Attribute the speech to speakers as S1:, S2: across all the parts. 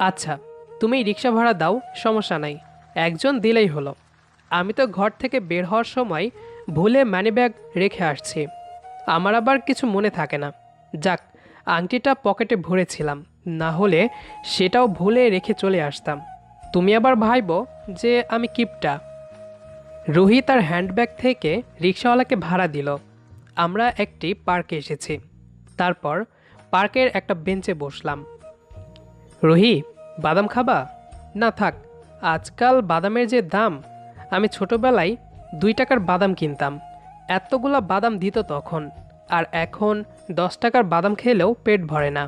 S1: আচ্ছা তুমি রিক্সা ভাড়া দাও, সমস্যা নাই। একজন দিলেই হলো। আমি তো ঘর থেকে বের হওয়ার সময় ভুলে মানিব্যাগ রেখে আসছি। আমার আবার কিছু মনে থাকে না। যাক, আংটিটা পকেটে ভরেছিলাম। না হলে সেটাও ভুলে রেখে চলে আসতাম। তুমি আবার ভাইবো যে আমি কিপটা। রুহি তার হ্যান্ডব্যাগ থেকে রিক্সাওয়ালাকে ভাড়া দিল। আমরা একটি পার্কে এসেছি। তারপর পার্কের একটা বেঞ্চে বসলাম। রুহি বাদাম খাবা? না থাক আজকাল বাদামের যে দাম আমি ছোটবেলায় দুই টাকার বাদাম কিনতাম। এতগুলা বাদাম দিত তখন আর এখন দশ টাকার বাদাম খেলেও পেট ভরে না।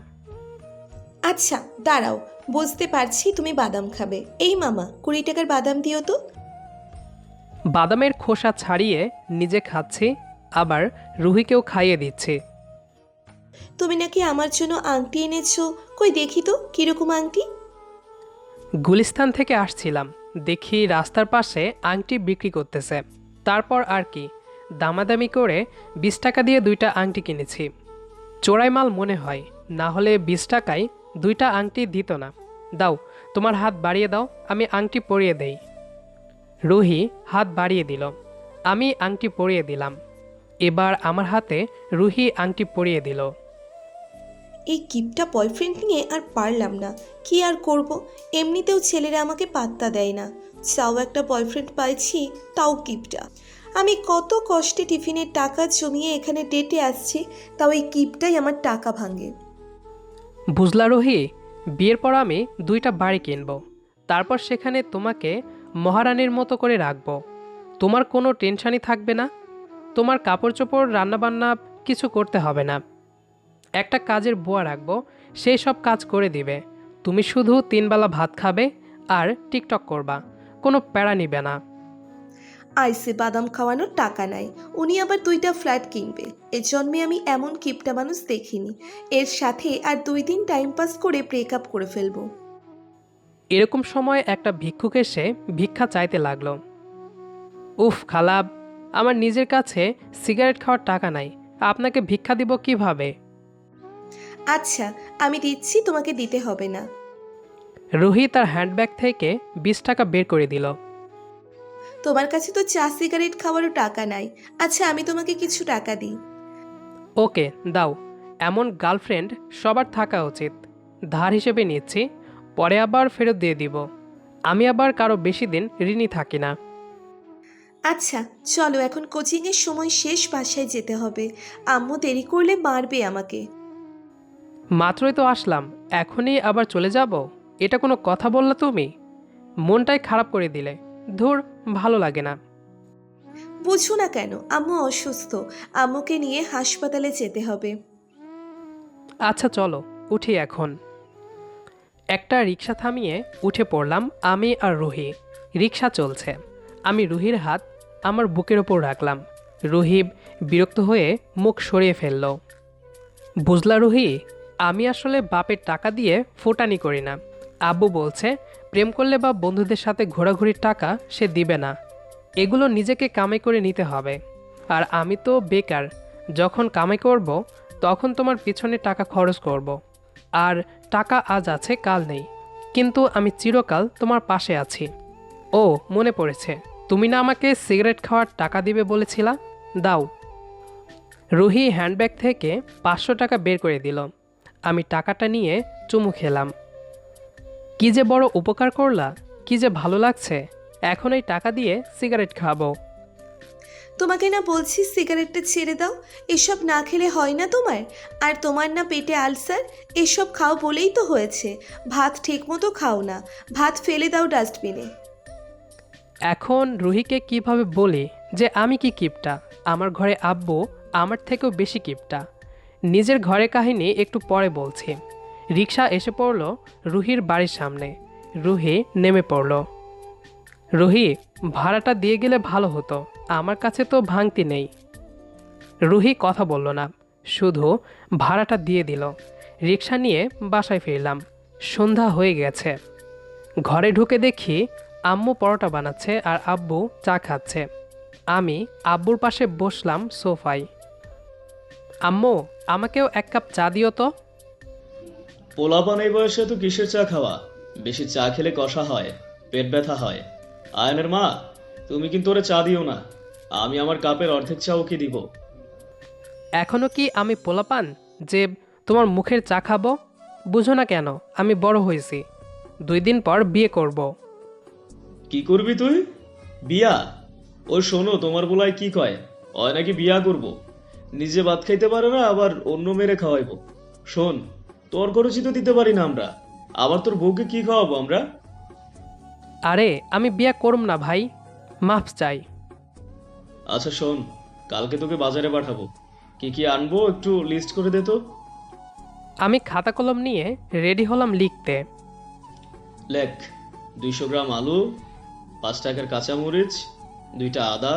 S2: আচ্ছা দাঁড়াও বুঝতে পারছি তুমি বাদাম খাবে। এই মামা কুড়ি টাকার বাদাম দিও তো।
S1: বাদামের খোসা ছাড়িয়ে নিজে খাচ্ছি আবার রুহিকেও খাইয়ে দিচ্ছি।
S2: তুমি নাকি আমার জন্য আংটি এনেছো? কই দেখি তো, কীরকম আংটি?
S1: গুলিস্তান থেকে আসছিলাম, দেখি রাস্তার পাশে আংটি বিক্রি করতেছে। তারপর আর কি, দামাদামি করে বিশ টাকা দিয়ে দুইটা আংটি কিনেছি। চোরাই মাল মনে হয়, না হলে বিশ টাকায় দুইটা আংটি দিত না। দাও, তোমার হাত বাড়িয়ে দাও, আমি আংটি পরিয়ে দেই। রুহি হাত বাড়িয়ে দিল, আমি আংটি পরিয়ে দিলাম। এবার আমার হাতে রুহি আংটি পরিয়ে দিল।
S2: এই কিপটা বয়ফ্রেন্ড নিয়ে আর পারলাম না। কি আর করব? এমনিতেও ছেলেরা আমাকে পাত্তা দেয় না। চাও একটা বয়ফ্রেন্ড পাইছি, তাও কিপটা। আমি কত কষ্টে টিফিনের টাকা জমিয়ে এখানে ডেটে আসছি, তাও এই কিপটাই আমার টাকা ভাঙে।
S1: বুঝলা রোহি, বিয়ের পর আমি দুইটা বাড়ি কিনব। তারপর সেখানে তোমাকে মহারানীর মতো করে রাখব। তোমার কোনো টেনশানই থাকবে না। তোমার কাপড় চোপড় রান্নাবান্না কিছু করতে হবে না। একটা কাজের বুয়া রাখব সেই সব কাজ করে দিবে। তুমি শুধু তিনবেলা ভাত খাবে আর টিকটক করবা কোনো প্যারা নিবে না।
S2: আইসে বাদাম খাওয়ানোর টাকা নাই উনি আবার দুইটা ফ্ল্যাট কিনবে। এ জন্মে আমি এমন কিপটা মানুষ দেখিনি। এর সাথে আর দুই দিন টাইম পাস করে ব্রেকআপ করে ফেলব।
S1: এরকম সময় একটা ভিক্ষুক এসে ভিক্ষা চাইতে লাগল। উফ খালাব আমার নিজের কাছে সিগারেট খাওয়ার টাকা নাই আপনাকে ভিক্ষা দিব কীভাবে?
S2: আচ্ছা আমি দিচ্ছি তোমাকে দিতে হবে না।
S1: রুহি তার হ্যান্ডব্যাগ থেকে বিশ টাকা বের করে দিল।
S2: তোমার কাছে তো চা সিগারেট খাওয়ারও টাকা নাই। আচ্ছা আমি তোমাকে কিছু টাকা দিই।
S1: ওকে দাও। এমন গার্লফ্রেন্ড সবার থাকা উচিত। ধার হিসেবে নিচ্ছি পরে আবার ফেরত দিয়ে দিব। আমি আবার কারও বেশি দিন ঋণী থাকি না।
S2: আচ্ছা চলো এখন কোচিংয়ের সময় শেষ বাসায় যেতে হবে। আম্মু দেরি করলে মারবে আমাকে।
S1: মাত্রই তো আসলাম এখনই আবার চলে যাব? এটা কোনো কথা বললা তুমি? মনটাই খারাপ করে দিলে। ধুর ভালো লাগে না।
S2: বুঝো না কেন আম্মু অসুস্থ। আম্মুকে নিয়ে হাসপাতালে যেতে হবে।
S1: আচ্ছা চলো উঠি এখন। একটা রিক্সা থামিয়ে উঠে পড়লাম আমি আর রুহি। রিক্সা চলছে। আমি রুহির হাত আমার বুকের ওপর রাখলাম। রুহিব বিরক্ত হয়ে মুখ সরিয়ে ফেলল। বুঝলা রুহি? আমি আসলে বাপের টাকা দিয়ে ফোটানি করি না। আব্বু বলছে, প্রেম করলে বা বন্ধুদের সাথে ঘোরাঘুরির টাকা সে দিবে না। এগুলো নিজেকে কামাই করে নিতে হবে। আর আমি তো বেকার। যখন কামাই করব, তখন তোমার পিছনে টাকা খরচ করব। আর টাকা আজ আছে, কাল নেই। কিন্তু আমি চিরকাল তোমার পাশে আছি। ও, মনে পড়েছে। তুমি না আমাকে সিগারেট খাওয়ার টাকা দিবে বলেছিলা? দাও। রুহি হ্যান্ডব্যাগ থেকে পাঁচশো টাকা বের করে দিল। আমি টাকাটা নিয়ে চুমু খেলাম। কি যে বড় উপকার করলা কি যে ভালো লাগছে এখন এই টাকা দিয়ে সিগারেট খাব।
S2: তোমাকে না বলছি সিগারেটটা ছেড়ে দাও এসব না খেলে হয় না তোমার? আর তোমার না পেটে আলসার এসব খাও বলেই তো হয়েছে ভাত ঠিকমতো খাও না ভাত ফেলে দাও ডাস্টবিনে।
S1: এখন রুহিকে কীভাবে বলি যে আমি কি কিপটা? আমার ঘরে আব্বু আমার থেকেও বেশি কিপটা। নিজের ঘরে কাহিনী একটু পরে বলছি। রিক্সা এসে পড়ল রুহির বাড়ির সামনে। রুহি নেমে পড়ল। রুহি, ভাড়াটা দিয়ে গেলে ভালো হতো, আমার কাছে তো ভাঙতি নেই। রুহি কথা বলল না, শুধু ভাড়াটা দিয়ে দিল। রিক্সা নিয়ে বাসায় ফিরলাম। সন্ধ্যা হয়ে গেছে। ঘরে ঢুকে দেখি আম্মু পরোটা বানাচ্ছে আর আব্বু চা খাচ্ছে। আমি আব্বুর পাশে বসলাম সোফায়। আম্মু আমাকেও এক কাপ চা দিও তো।
S3: পোলাপান এই বয়সে তো কিসের চা খাওয়া? বেশি চা খেলে কষা হয় পেট ব্যথা হয়। আয়নের মা তুমি কিন্তু ওরে চা দিও না। আমি আমার কাপের অর্ধেক চা ওকে দিব।
S1: এখনও কি আমি পোলাপান? যে তোমার মুখের চা খাব? বুঝো না কেন আমি বড় হয়েছি। দুই দিন পর বিয়ে করব।
S3: কি করবি তুই? বিয়া? ও শোনো তোমার বলায় কি কয়? হয় নাকি বিয়া করব? নিজে ভাত খাইতে পারে না আবার অন্য মেরে খাওয়াইবো। শোন তোর খরচই তো দিতে পারি না আমরা। আবার তোর বউকে কি খাওয়াবো আমরা?
S1: আরে আমি বিয়ে করব না ভাই মাফ চাই।
S3: আচ্ছা শোন কালকে তোকে বাজারে পাঠাবো। কি কি আনব একটু লিস্ট করে দে তো।
S1: আমি খাতা কলম নিয়ে রেডি হলাম লিখতে।
S3: লেখ দুইশো গ্রাম আলু পাঁচ টাকার কাঁচামরিচ দুইটা আদা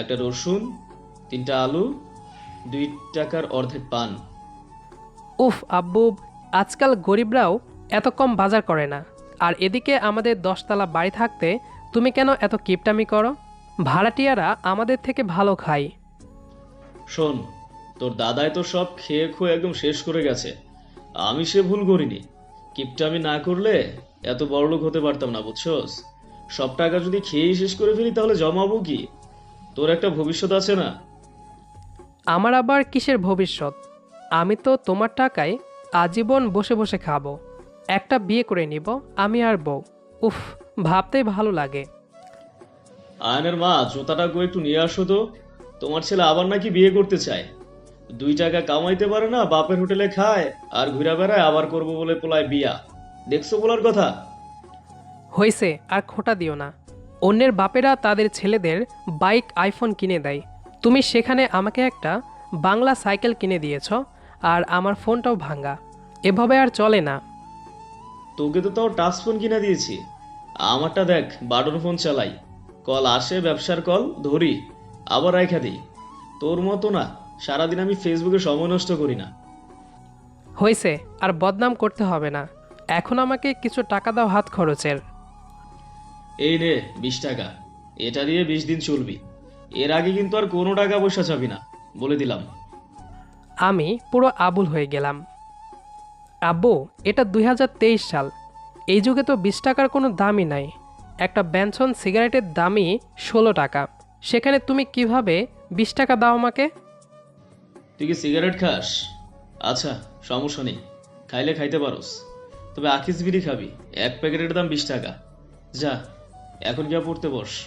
S3: একটা রসুন তিনটা আলু দুই টাকার অর্ধেক পান।
S1: উফ আব্বু আজকাল গরিবরাও এত কম বাজার করে না। আর এদিকে আমাদের দশতলা বাড়ি থাকতে তুমি কেন এত কিপটামি করো? ভাড়াটিয়ারা আমাদের থেকে ভালো খায়।
S3: শোন তোর দাদাই তো সব খেয়ে খুয়ে একদম শেষ করে গেছে। আমি সে ভুল করিনি। কিপটামি না করলে এত বড়লোক হতে পারতাম না বুঝছস? সব টাকা যদি খেয়েই শেষ করে ফেলি তাহলে জমাবো কি? তোর একটা ভবিষ্যৎ আছে না?
S1: আমার আবার কিসের ভবিষ্যৎ? আমি তো তোমার টাকায় আজীবন বসে বসে খাব। একটা বিয়ে করে নিব আমি আর বউ। উফ ভাবতেই ভালো লাগে।
S3: আয়নের মা জুতাটা গো একটু নিয়ে আসো তো। তোমার ছেলে আবার নাকি বিয়ে করতে চায়। দুই টাকা কামাইতে পারে না বাপের হোটেলে খায় আর ঘুরে বেড়ায় আবার করব বলে পোলায় বিয়া। দেখছ বলার কথা?
S1: হয়েছে আর খোটা দিও না। অন্যের বাপেরা তাদের ছেলেদের বাইক আইফোন কিনে দেয়। তুমি সেখানে আমাকে একটা বাংলা সাইকেল কিনে দিয়েছ আর আমার ফোনটাও ভাঙ্গা। এভাবে আর চলে না।
S3: তোকে তো তাও টাচ ফোন কিনে দিয়েছি। আমারটা দেখ বাটন ফোন চালাই। কল আসে ব্যবসার কল ধরি আবার রাইখা দিই। তোর মতো না সারাদিন আমি ফেসবুকে সময় নষ্ট করি না।
S1: হয়েছে আর বদনাম করতে হবে না। এখন আমাকে কিছু টাকা দাও হাত খরচের।
S3: এই নে বিশ টাকা। এটা দিয়ে বিশ দিন চলবি। এর আগে কিন্তু আর কোনো টাকা পয়সা চাবি না বলে দিলাম।
S1: আমি পুরো আবুল হয়ে গেলাম। আব্বু এটা দুই হাজার তেইশ সাল। এই যুগে তো বিশ টাকার কোনো দামই নাই। একটা ব্যঞ্জন সিগারেটের দামই ষোলো টাকা। সেখানে তুমি কীভাবে বিশ টাকা দাও আমাকে?
S3: তুই কি সিগারেট খাস? আচ্ছা সমস্যা নেই। খাইলে খাইতে পারোস। তবে আখিস বিড়ি খাবি। এক প্যাকেটের দাম বিশ টাকা। যা এখন গিয়া পড়তে বস।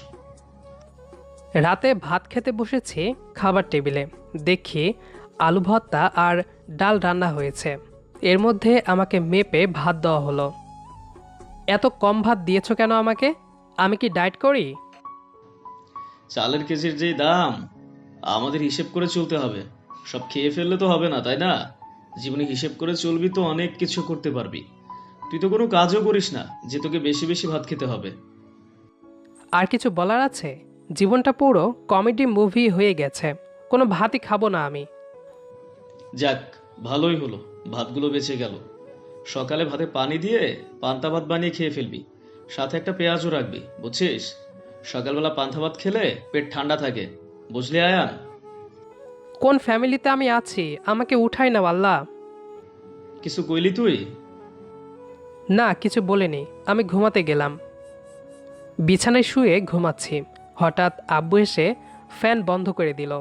S1: রাতে ভাত খেতে বসেছি খাবার টেবিলে। দেখি আলু ভর্তা আর ডাল রান্না হয়েছে। এর মধ্যে আমাকে মেপে ভাত দেওয়া হলো। এত কম ভাত দিয়েছ কেন আমাকে? আমি কি ডায়েট করি?
S3: চালের কেজির যে দাম আমাদের হিসেব করে চলতে হবে। সব খেয়ে ফেললে তো হবে না তাই না? জীবনে হিসেব করে চলবি তো অনেক কিছু করতে পারবি। তুই তো কোনো কাজও করিস না যে তোকে বেশি বেশি ভাত খেতে হবে।
S1: আর কিছু বলার আছে? জীবনটা পুরো কমেডি মুভি হয়ে গেছে। কোনো ভাতই খাব না আমি।
S3: যাক ভালোই হলো। ভাতগুলো বেঁচে গেল। সকালে ভাতে পানি দিয়ে পান্তা ভাত বানিয়ে খেয়ে ফেলবি। সাথে একটা পেঁয়াজও রাখবি বুঝছিস? সকালবেলা পান্তা ভাত খেলে পেট ঠান্ডা থাকে। বুঝলি আয়ান?
S1: কোন ফ্যামিলিতে আমি আছি? আমাকে উঠাই না আল্লাহ।
S3: কিছু কইলি তুই?
S1: না কিছু বলেনি। আমি ঘুমাতে গেলাম। বিছানায় শুয়ে ঘুমাচ্ছি। হঠাৎ আব্বু এসে ফ্যান বন্ধ করে দিল।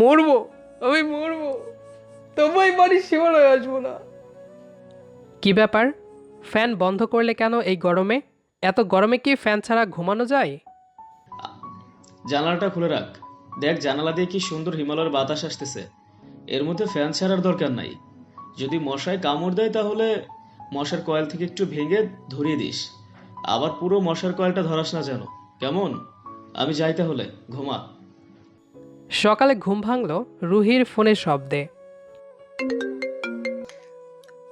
S1: মরবো আমি মরবো তোমায় বাড়ি সীমানায় আসব না। কি ব্যাপার? ফ্যান বন্ধ করলে কেন এই গরমে? এত গরমে কি ফ্যান ছাড়া ঘুমানো যায়?
S3: জানালাটা খুলে রাখ। দেখ জানালা দিয়ে কি সুন্দর হিমালয়ের বাতাস আসতেছে। এর মধ্যে ফ্যান ছাড়ার দরকার নাই। যদি মশায় কামড় দেয় তাহলে মশার কয়েল থেকে একটু ভেঙে ধরিয়ে দিস। আবার পুরো মশার কয়েলটা ধরাস না যেন। কেমন? আমি যাই তাহলে ঘুমা।
S1: সকালে ঘুম ভাঙল রুহির ফোনের শব্দে।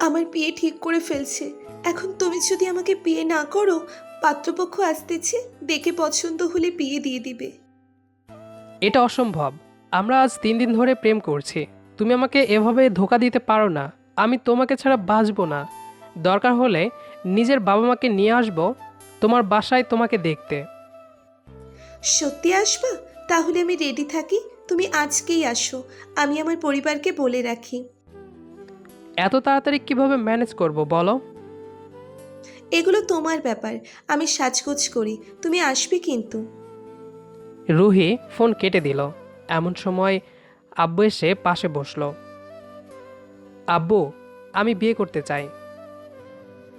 S2: আমার বিয়ে ঠিক করে ফেলছে। এখন তুমি যদি আমাকে বিয়ে না করো পাত্রপক্ষ আসতেছে দেখে পছন্দ হলে বিয়ে দিয়ে দিবে।
S1: এটা অসম্ভব। আমরা আজ তিন দিন ধরে প্রেম করছি। তুমি আমাকে এভাবে ধোকা দিতে পারো না। আমি তোমাকে ছাড়া বাঁচবো না। দরকার হলে নিজের বাবা মাকে নিয়ে আসব তোমার বাসায় তোমাকে দেখতে।
S2: সত্যি আসবা? তাহলে আমি রেডি থাকি। তুমি আজকেই আসো। আমি আমার পরিবারকে বলে রাখি।
S1: এত তাড়াতাড়ি কীভাবে ম্যানেজ করব বলো?
S2: এগুলো তোমার ব্যাপার। আমি সাজগোজ করি। তুমি আসবে কিন্তু।
S1: রুহি ফোন কেটে দিল। এমন সময় আব্বু এসে পাশে বসল। আব্বু আমি বিয়ে করতে চাই।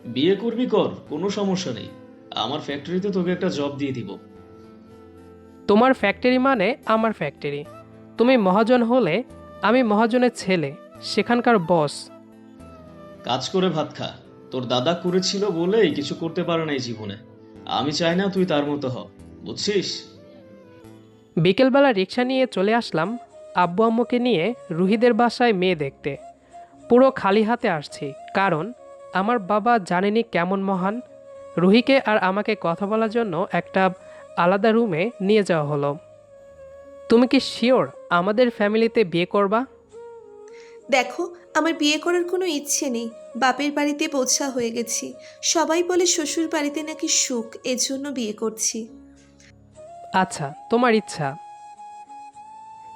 S3: বিয়ে করবি কর? কোনো সমস্যা নেই। আমার ফ্যাক্টরিতে তোকে একটা জব দিয়ে দিব।
S1: তোমার ফ্যাক্টরি মানে আমার ফ্যাক্টরি তুমি মহাজন হলে আমি মহাজনের ছেলে সেখানকার বস
S3: কাজ করে ভাত খা। তোর দাদা করেছিল বলেই কিছু করতে পারে নাই জীবনে। আমি চাই না তুই তার মতো হ। বুঝছিস?
S1: বিকেলবেলা রিক্সা নিয়ে চলে আসলাম আব্বু আম্মুকে নিয়ে রুহিদের বাসায় মেয়ে দেখতে। পুরো খালি হাতে আসছি কারণ আমার বাবা জানেনি কেমন মহান। রুহিকে আর আমাকে কথা বলার জন্য একটা আলাদা রুমে নিয়ে যাওয়া হলো। তুমি কি শিওর আমাদের ফ্যামিলিতে বিয়ে করবা?
S2: দেখো আমার বিয়ে করার কোনো ইচ্ছে নেই। বাপের বাড়িতে বোঝা হয়ে গেছি। সবাই বলে শ্বশুর বাড়িতে নাকি সুখ এজন্য বিয়ে করছি।
S1: আচ্ছা তোমার ইচ্ছা।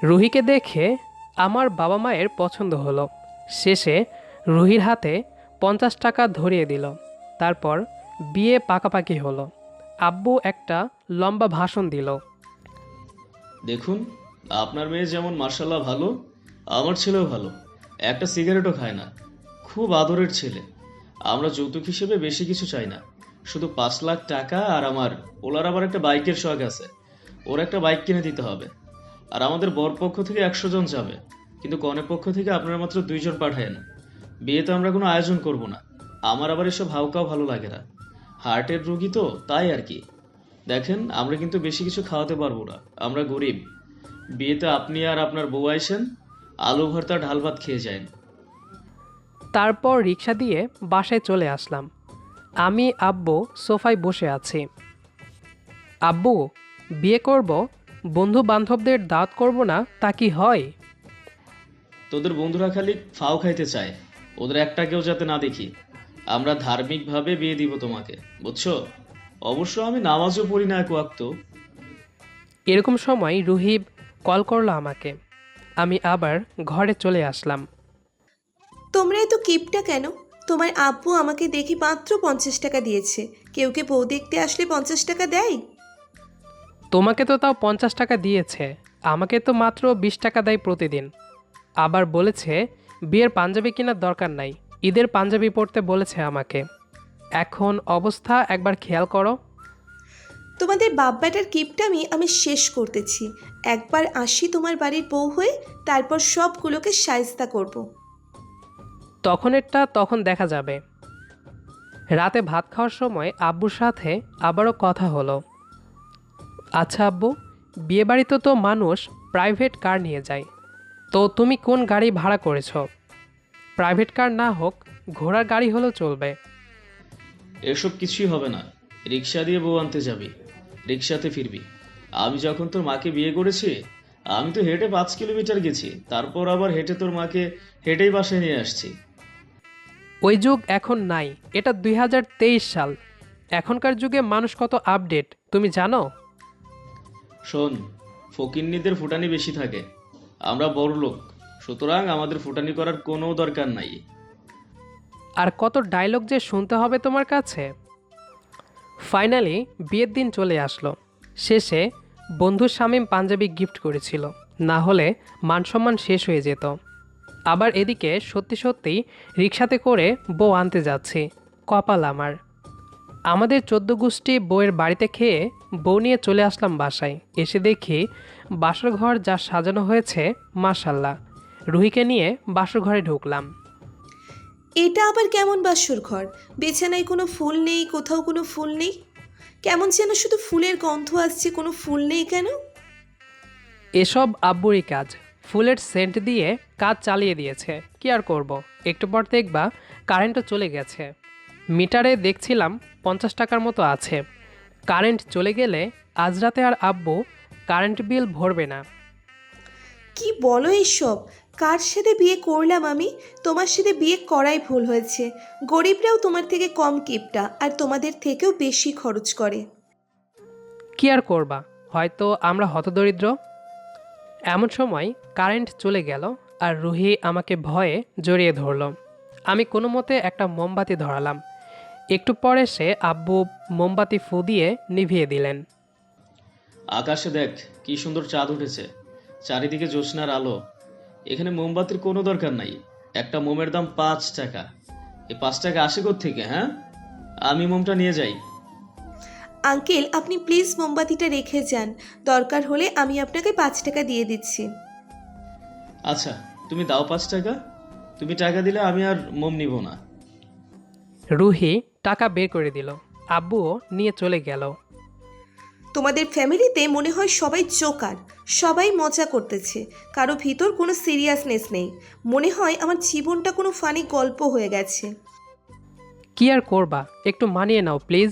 S1: রুহিকে দেখে আমার বাবা মায়ের পছন্দ হলো। শেষে রুহির হাতে পঞ্চাশ টাকা ধরিয়ে দিল। তারপর বিয়ে পাকাপাকি হলো। আব্বু একটা লম্বা ভাষণ দিল।
S3: দেখুন, আপনার মেয়ে যেমন মার্শাল্লাহ ভালো, আমার ছেলেও ভালো। একটা সিগারেটও খায় না। খুব আদরের ছেলে। আমরা যৌতুক হিসেবে বেশি কিছু চাই না। শুধু পাঁচ লাখ টাকা আর আমার, ওলার আবার একটা বাইকের শখ আছে। ওর একটা বাইক কিনে দিতে হবে। আর আমাদের বর পক্ষ থেকে একশো জন যাবে। কিন্তু কনের পক্ষ থেকে আপনারা মাত্র দুইজন পাঠায়েন। বিয়েতে আমরা কোনো আয়োজন করব না। আমার আবার এসব হাউকাও ভালো লাগে না। হার্টের রোগী তো তাই আর কি। দেখেন আমরা কিন্তু বেশি কিছু খাওয়াতে পারব না। আমরা গরিব। বিয়েতে আপনি আর আপনার বউ আইসেন আলু ভর্তা ঢাল ভাত খেয়ে যান
S1: তারপর রিক্সা দিয়ে বাসায় চলে আসলাম। আমি আব্বু সোফায় বসে আছি। আব্বু বিয়ে করব বন্ধু বান্ধবদের দাঁত করব না তা কি হয়?
S3: তোদের বন্ধুরা খালি ফাও খাইতে চায়। ওদের একটাকেও যাতে না দেখি। আমরা ধার্মিকভাবে বিয়ে দিব তোমাকে বুঝছ? অবশ্য আমি নামাজও পড়ি না এক ওয়াক্ত।
S1: এরকম সময় রুহিব কল করল আমাকে। আমি আবার ঘরে চলে আসলাম।
S2: তোমরা এত কিপটা কেন? তোমার আব্বু আমাকে দেখি মাত্র পঞ্চাশ টাকা দিয়েছে। কেউ কে বউ দেখতে আসলে পঞ্চাশ টাকা দেয়?
S1: তোমাকে তো তাও পঞ্চাশ টাকা দিয়েছে। আমাকে তো মাত্র বিশ টাকা দেয় প্রতিদিন। আবার বলেছে বিয়ের পাঞ্জাবি কেনার দরকার নাই। ঈদের পাঞ্জাবি পরতে বলেছে আমাকে। এখন অবস্থা একবার খেয়াল করো।
S2: তোমাদের বাপ ব্যাটার কিপটামি আমি শেষ করতেছি। একবার আসি তোমার বাড়ির বউ হয়ে তারপর সবগুলোকে সায়স্তা করব।
S1: তখনেরটা তখন দেখা যাবে। রাতে ভাত খাওয়ার সময় আব্বুর সাথে আবারও কথা হলো। আচ্ছা আব্বু বিয়েবাড়িতে তো মানুষ প্রাইভেট কার নিয়ে যায়। তো তুমি কোন গাড়ি ভাড়া করেছ? প্রাইভেট কার না হোক ঘোড়ার গাড়ি হলেও চলবে।
S3: এসব কিছুই হবে না। রিক্সা দিয়ে বউ আনতে যাবি রিক্সাতে ফিরবি। আমি যখন তোর মাকে বিয়ে করেছি আমি তো হেঁটে পাঁচ কিলোমিটার গেছি তারপর আবার হেঁটে তোর মাকে হেঁটেই বাসায় নিয়ে আসছি।
S1: ওই যুগ এখন নাই এটা দুই হাজার তেইশ সাল। এখনকার যুগে মানুষ কত আপডেট তুমি জানো?
S3: শোন ফকিন্নিদের ফুটানি বেশি থাকে। আমরা বড় লোক সুতরাং আমাদের ফুটানি করার কোনো দরকার নাই।
S1: আর কত ডায়লগ যে শুনতে হবে তোমার কাছে? ফাইনালি বিয়ের দিন চলে আসলো। শেষে বন্ধু শামীম পাঞ্জাবি গিফট করেছিল। না হলে মানসম্মান শেষ হয়ে যেত। আবার এদিকে সত্যি সত্যি রিক্সাতে করে বউ আনতে যাচ্ছি। কপাল আমার। আমাদের চোদ্দ গোষ্ঠী বউয়ের বাড়িতে খেয়ে বউ নিয়ে চলে আসলাম বাসায়। এসে দেখি বাসর ঘর যা সাজানো হয়েছে মাসাল্লাহ রুহিকে নিয়ে বাসর ঘরে ঢুকলাম।
S2: এটা আবার কেমন বাসর ঘর বিছানায় কোনো ফুল নেই কোথাও কোনো ফুল নেই? কেমন যেন শুধু ফুলের গন্ধ আসছে কোনো ফুল নেই কেন?
S1: এসব আব্বুরই কাজ। ফুলের সেন্ট দিয়ে কাজ চালিয়ে দিয়েছে। কি আর করব। একটু পর দেখবা কারেন্টও চলে গেছে। মিটারে দেখছিলাম পঞ্চাশ টাকার মতো আছে। কারেন্ট চলে গেলে আজ রাতে আর আব্বু কারেন্ট বিল ভরবে না।
S2: কি বলো এইসব কার সাথে বিয়ে করলাম আমি? তোমার সাথে বিয়ে করাই ভুল হয়েছে। গরিবরাও তোমার থেকে কম কিপটা আর তোমাদের থেকেও বেশি খরচ করে।
S1: কি আর করবা? হয়তো আমরা হতদরিদ্র? এমন সময় কারেন্ট চলে গেল আর রুহি আমাকে ভয়ে জড়িয়ে ধরলো। আমি কোনো মতে একটা মোমবাতি ধরালাম। একটু পরে সে আব্বু মোমবাতি ফু দিয়ে নিভিয়ে দিলেন।
S3: আকাশে দেখ কি সুন্দর চাঁদ উঠেছে। চারিদিকে জ্যোৎস্নার আলো। এখানে মোমবাতির কোনো দরকার নাই। একটা মোমের দাম পাঁচ টাকা। এই পাঁচ টাকা আসে থেকে হ্যাঁ? আমি মোমটা নিয়ে যাই।
S2: আঙ্কেল আপনি প্লিজ মোমবাতিটা রেখে যান। দরকার হলে আমি আপনাকে পাঁচ টাকা দিয়ে দিচ্ছি।
S3: আচ্ছা তুমি দাও পাঁচ টাকা। তুমি টাকা দিলে আমি আর মোম নিব না।
S1: রুহি টাকা বের করে দিল। আব্বুও নিয়ে চলে গেল।
S2: তোমাদের ফ্যামিলিতে মনে হয় সবাই জোকার সবাই মজা করতেছে কারও ভিতর কোনো সিরিয়াসনেস নেই। মনে হয় আমার জীবনটা কোনো ফানি গল্প হয়ে গেছে।
S1: কি আর করবা? একটু মানিয়ে নাও প্লিজ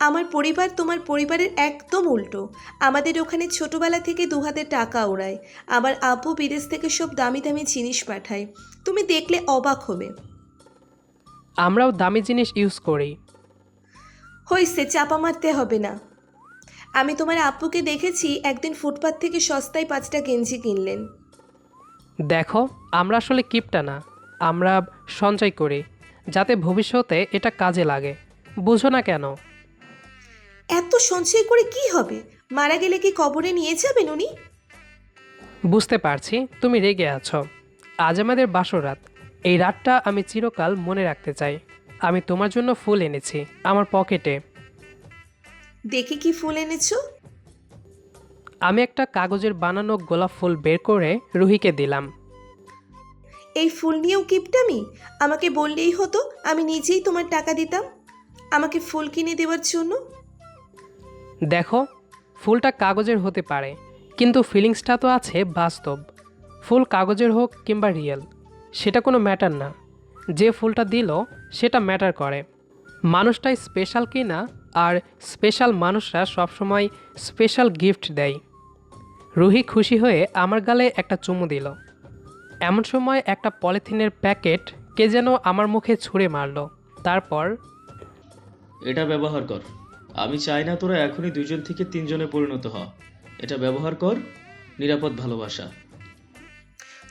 S2: আমার পরিবার তোমার পরিবারের একদম উল্টো। আমাদের ওখানে ছোটবেলা থেকে দু হাতে টাকা ওড়ায় আমার আপু বিদেশ থেকে সব দামি দামি জিনিস পাঠায়। তুমি দেখলে অবাক হবে।
S1: আমরাও দামি জিনিস ইউজ করি।
S2: হয়েছে চাপা মারতে হবে না। আমি তোমার আব্বুকে দেখেছি একদিন ফুটপাত থেকে সস্তায় পাঁচটা গেঞ্জি কিনলেন।
S1: দেখো আমরা আসলে কিপটা না আমরা সঞ্চয় করি যাতে ভবিষ্যতে এটা কাজে লাগে। বুঝো না কেন?
S2: এত সঞ্চয় করে কি হবে? মারা গেলে কি কবরে নিয়ে যাবেন উনি?
S1: বুঝতে পারছি তুমি রেগে আছো। আজ আমাদের বাসরাত এই রাতটা আমি চিরকাল মনে রাখতে চাই। আমি তোমার জন্য ফুল এনেছি আমার পকেটে।
S2: দেখি কি ফুল এনেছো?
S1: আমি একটা কাগজের বানানো গোলাপ ফুল বের করে রুহিকে দিলাম।
S2: এই ফুল নিয়েও কিপটামি? আমাকে বললেই হতো আমি নিজেই তোমার টাকা দিতাম। আমাকে ফুল কিনে দেওয়ার জন্য?
S1: দেখো ফুলটা কাগজের হতে পারে কিন্তু ফিলিংসটা তো আছে বাস্তব। ফুল কাগজের হোক কিংবা রিয়েল সেটা কোনো ম্যাটার না। যে ফুলটা দিল সেটা ম্যাটার করে। মানুষটাই স্পেশাল কি না আর স্পেশাল মানুষরা সবসময় স্পেশাল গিফট দেয়। রুহি খুশি হয়ে আমার গালে একটা চুমু দিল। এমন সময় একটা পলিথিনের প্যাকেট কে যেন আমার মুখে ছুঁড়ে মারলো। তারপর
S3: এটা ব্যবহার কর। আমি চাই না তোরা এখনই দুইজন থেকে তিনজনে পরিণত হ। এটা ব্যবহার কর নিরাপদ ভালোবাসা।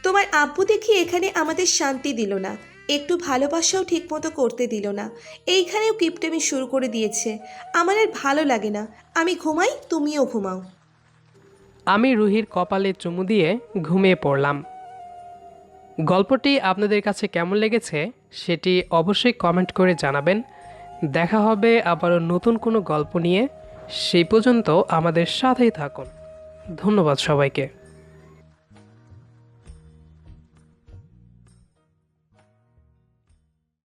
S2: তোমার আব্বু দেখি এখানে আমাদের শান্তি দিল না। একটু ভালোবাসাও ঠিকমতো করতে দিল না। এইখানেও কিপটামি শুরু করে দিয়েছে। আমার আর ভালো লাগে না। আমি ঘুমাই, তুমিও ঘুমাও।
S1: আমি রুহির কপালে চুমু দিয়ে ঘুমিয়ে পড়লাম। গল্পটি আপনাদের কাছে কেমন লেগেছে সেটি অবশ্যই কমেন্ট করে জানাবেন। দেখা হবে আবারও নতুন কোনো গল্প নিয়ে। সেই পর্যন্ত আমাদের সাথেই থাকুন। ধন্যবাদ সবাইকে।